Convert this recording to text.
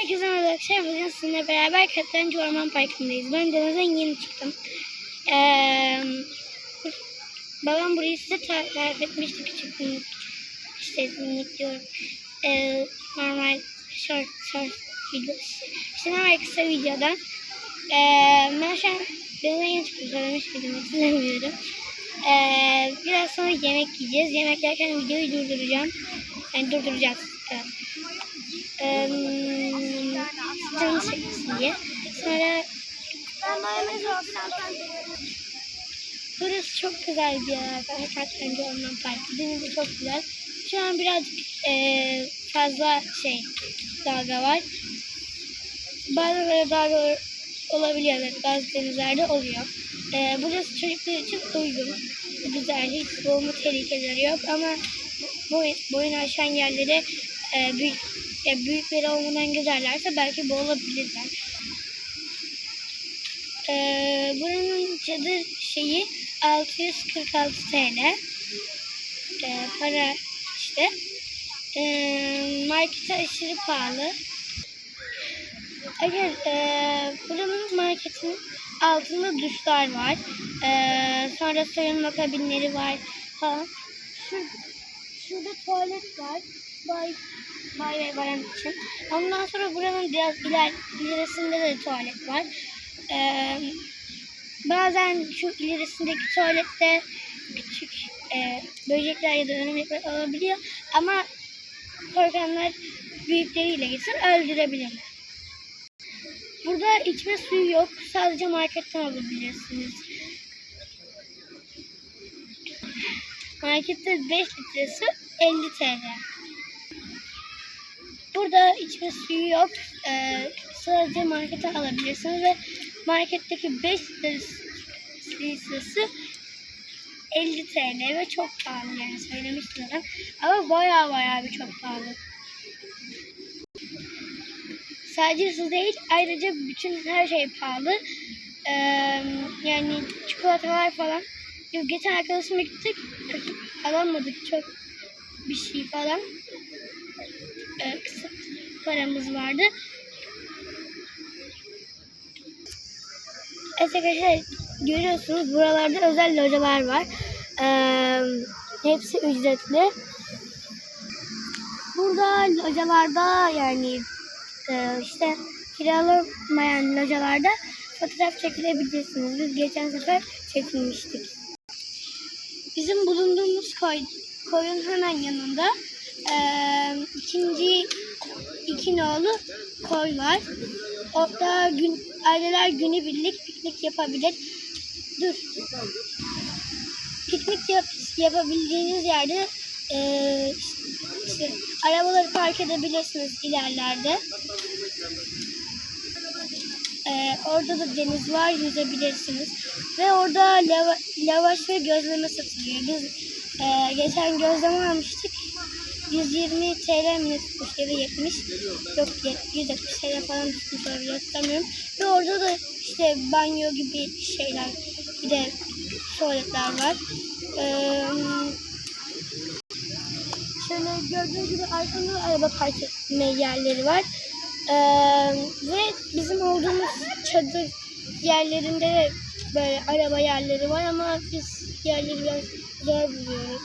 Herkese merhaba arkadaşlar. Bugün sizinle beraber Katlancı Orman Parkı'ndayız. Ben denizden yeni çıktım. Ee, babam burayı size tarif etmişti küçüklüğüm. İşte minik diyorum. Ee, normal short short video. İşte normal kısa videodan. Ee, ben şu an denizden yeni çıktım. Söylemiş miydim hatırlamıyorum. Ee, biraz sonra yemek yiyeceğiz. Yemek yerken videoyu durduracağım. Yani durduracağız. Evet. Canı çekmesin diye. Sonra burası çok güzel bir yer. Hakikaten Orman Parkı. Denizi çok güzel. Şu an birazcık eee, fazla şey dalga var. Bazen böyle dalga olabiliyor. Evet, bazı denizlerde oluyor. Eee, burası çocuklar için uygun. Güzel. Hiç boğulma tehlikeleri yok ama boyun, boyun aşan yerlere eee büyük, ya büyükleri olmadan gezerlerse belki boğulabilirler. Eee, buranın çadır şeyi 646 TL. Eee, para işte. Eee markete aşırı pahalı. Eğer eee buranın marketin altında duşlar var. Eee, sonra soyunma kabinleri var falan. Şurada, şurada tuvalet var. Bay, bay ve bayan için. Ondan sonra buranın biraz iler, ilerisinde de tuvalet var. Eee, bazen şu ilerisindeki tuvalette küçük eee, böcekler ya da örümcekler olabiliyor. Ama korkanlar büyükleriyle gitsin öldürebilirler. Burada içme suyu yok. Sadece marketten alabilirsiniz. Markette 5 litresi 50 TL. Burada içme suyu yok. Ee, sadece markete alabilirsiniz ve marketteki 5 litresi 50 TL ve çok pahalı yani söylemiştim. Ama baya baya bir çok pahalı. Sadece su değil ayrıca bütün her şey pahalı. Ee, yani çikolatalar falan. Geçen arkadaşımla gittik. Alamadık çok bir şey falan. Paramız vardı. Evet arkadaşlar görüyorsunuz buralarda özel localar var. Ee, hepsi ücretli. Burada localarda yani e, işte kiralamayan localarda fotoğraf çekilebilirsiniz. Biz geçen sefer çekilmiştik. Bizim bulunduğumuz koy, koyun hemen yanında e, ikinci iki nolu koy var. Orada gün, aileler günübirlik piknik yapabilir. Dur. Piknik yap, yapabildiğiniz yerde e, işte arabaları park edebilirsiniz ilerlerde. Ee, orada da deniz var, yüzebilirsiniz. Ve orada lava, lavaş ve gözleme satılıyor. Biz e, geçen gözleme almıştık. 120 TL mi tutmuş ya da 70. Yok 170 TL falan tutmuş olabilir hatırlamıyorum. Ve orada da işte banyo gibi şeyler, bir de tuvaletler var. Ee, Şöyle gördüğünüz gibi arkada araba park etme yerleri var. Ee, ve bizim olduğumuz çadır yerlerinde de böyle araba yerleri var ama biz yerleri biraz zor buluyoruz.